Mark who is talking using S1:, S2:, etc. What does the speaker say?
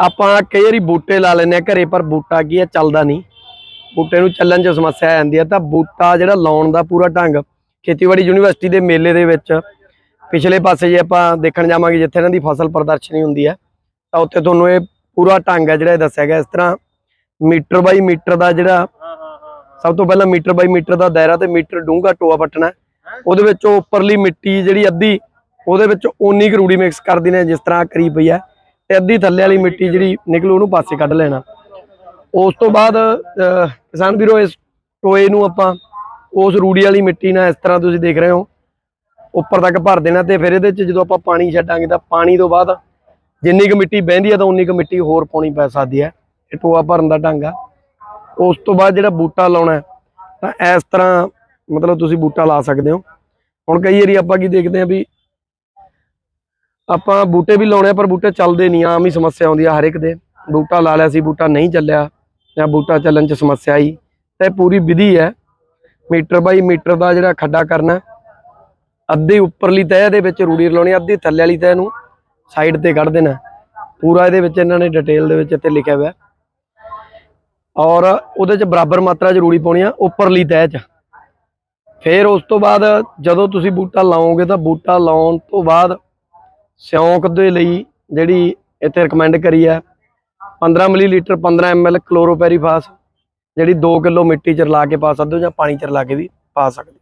S1: ਆਪਾਂ ਕਈ ਵਾਰੀ ਬੂਟੇ ਲਾ ਲੈਨੇ ਆ ਘਰੇ, ਪਰ ਬੂਟਾ ਕੀ ਹੈ, ਚੱਲਦਾ ਨਹੀਂ। ਬੂਟੇ ਨੂੰ ਚੱਲਣ 'ਚ ਸਮੱਸਿਆ ਆ ਜਾਂਦੀ ਹੈ, ਤਾਂ ਬੂਟਾ ਜਿਹੜਾ ਲਾਉਣ ਦਾ ਪੂਰਾ ਢੰਗ ਖੇਤੀਬਾੜੀ ਯੂਨੀਵਰਸਿਟੀ ਦੇ ਮੇਲੇ ਦੇ ਵਿੱਚ ਪਿਛਲੇ ਪਾਸੇ ਜੇ ਆਪਾਂ ਦੇਖਣ ਜਾਵਾਂਗੇ, ਜਿੱਥੇ ਇਹਨਾਂ ਦੀ ਫਸਲ ਪ੍ਰਦਰਸ਼ਨੀ ਹੁੰਦੀ ਹੈ, ਤਾਂ ਉੱਥੇ ਤੁਹਾਨੂੰ ਇਹ ਪੂਰਾ ਢੰਗ ਹੈ ਜਿਹੜਾ ਇਹ ਦੱਸਿਆ ਗਿਆ। ਇਸ ਤਰ੍ਹਾਂ ਮੀਟਰ ਬਾਈ ਮੀਟਰ ਦਾ ਜਿਹੜਾ ਸਭ ਤੋਂ ਪਹਿਲਾਂ ਮੀਟਰ ਬਾਈ ਮੀਟਰ ਦਾ ਦਾਇਰਾ ਤੇ ਮੀਟਰ ਡੂੰਘਾ ਟੋਆ ਪੱਟਣਾ ਉਹਦੇ ਵਿੱਚੋਂ ਉੱਪਰਲੀ ਮਿੱਟੀ ਜਿਹੜੀ ਅੱਧੀ, ਉਹਦੇ ਵਿੱਚ ਓਨੀ ਕੁ ਰੂੜੀ ਮਿਕਸ ਕਰ ਦੇਣੀ ਜਿਸ ਤਰ੍ਹਾਂ ਕਰੀ ਪਈ ਹੈ। ਤੇ ਅੱਧੀ ਥੱਲੇ ਵਾਲੀ ਮਿੱਟੀ ਜਿਹੜੀ ਨਿਕਲੂ ਉਹਨੂੰ ਪਾਸੇ ਕੱਢ ਲੈਣਾ। ਉਸ ਤੋਂ ਬਾਅਦ ਕਿਸਾਨ ਵੀਰੋ ਇਸ ਟੋਏ ਨੂੰ ਆਪਾਂ ਉਸ ਰੂੜੀ ਵਾਲੀ ਮਿੱਟੀ ਨਾਲ ਇਸ ਤਰ੍ਹਾਂ ਤੁਸੀਂ ਦੇਖ ਰਹੇ ਹੋ। ਉੱਪਰ ਤੱਕ ਭਰ ਦੇਣਾ ਤੇ ਫਿਰ ਇਹਦੇ 'ਚ ਜਦੋਂ ਆਪਾਂ ਪਾਣੀ ਛੱਡਾਂਗੇ ਤਾਂ ਪਾਣੀ ਤੋਂ ਬਾਅਦ ਜਿੰਨੀ ਕੁ ਮਿੱਟੀ ਬਹਿੰਦੀ ਹੈ ਤਾਂ ਉਨੀ ਕੁ ਮਿੱਟੀ ਹੋਰ ਪਾਉਣੀ ਪੈ ਸਕਦੀ ਹੈ। ਇਹ ਟੋਆ ਭਰਨ ਦਾ ਢੰਗ ਆ। ਉਸ ਤੋਂ ਬਾਅਦ ਜਿਹੜਾ ਬੂਟਾ ਲਾਉਣਾ ਤਾਂ ਇਸ ਤਰ੍ਹਾਂ ਮਤਲਬ ਤੁਸੀਂ ਬੂਟਾ ਲਾ ਸਕਦੇ ਹੋ। ਹੁਣ ਕਈ ਵਾਰੀ ਆਪਾਂ ਕੀ ਦੇਖਦੇ ਆ ਵੀ ਆਪਾਂ ਬੂਟੇ ਵੀ ਲਾਉਣੇ ਆ, ਪਰ ਬੂਟੇ ਚੱਲਦੇ ਨਹੀਂ, ਆਮ ਹੀ ਸਮੱਸਿਆ ਆਉਂਦੀ ਆ ਹਰ ਇੱਕ ਦੇ। ਬੂਟਾ ਲਾ ਲਿਆ ਸੀ, ਬੂਟਾ ਨਹੀਂ ਚੱਲਿਆ, ਜਾਂ ਬੂਟਾ ਚੱਲਣ 'ਚ ਸਮੱਸਿਆ ਆਈ। ਤਾਂ ਇਹ ਪੂਰੀ ਵਿਧੀ ਹੈ, ਮੀਟਰ ਬਾਈ ਮੀਟਰ ਦਾ ਜਿਹੜਾ ਖੱਡਾ ਕਰਨਾ, ਅੱਧੀ ਉੱਪਰਲੀ ਤਹਿ ਦੇ ਵਿੱਚ ਰੂੜੀ ਲਾਉਣੀ ਅੱਧੀ ਥੱਲੇ ਵਾਲੀ ਤਹਿ ਨੂੰ ਸਾਈਡ ਤੇ ਕੱਢ ਦੇਣਾ। ਪੂਰਾ ਇਹਦੇ ਵਿੱਚ ਇਹਨਾਂ ਨੇ ਡਿਟੇਲ ਦੇ ਵਿੱਚ ਇੱਥੇ ਲਿਖਿਆ ਹੋਇਆ। ਔਰ ਉਹਦੇ 'ਚ ਬਰਾਬਰ ਮਾਤਰਾ 'ਚ ਰੂੜੀ ਪਾਉਣੀ ਆ, ਉੱਪਰਲੀ ਤਹਿ 'ਚ। ਫਿਰ ਉਸ ਤੋਂ ਬਾਅਦ ਜਦੋਂ ਤੁਸੀਂ ਬੂਟਾ ਲਾਓਗੇ ਤਾਂ ਬੂਟਾ ਲਾਉਣ ਤੋਂ ਬਾਅਦ ਸਿਉਂਕ ਦੇ ਲਈ ਜਿਹੜੀ ਇੱਥੇ ਰეკਮੈਂਡ ਕਰੀ ਹੈ 15 ਮਿਲੀਲੀਟਰ 15 ml ਕਲੋਰੋਪੈਰੀਫਾਸ ਜਿਹੜੀ 2 ਕਿਲੋ ਮਿੱਟੀ ਚ ਰਲਾ ਕੇ ਪਾ ਸਕਦੇ ਹੋ ਜਾਂ ਪਾਣੀ ਚ ਰਲਾ ਕੇ ਵੀ ਪਾ ਸਕਦੇ ਹੋ।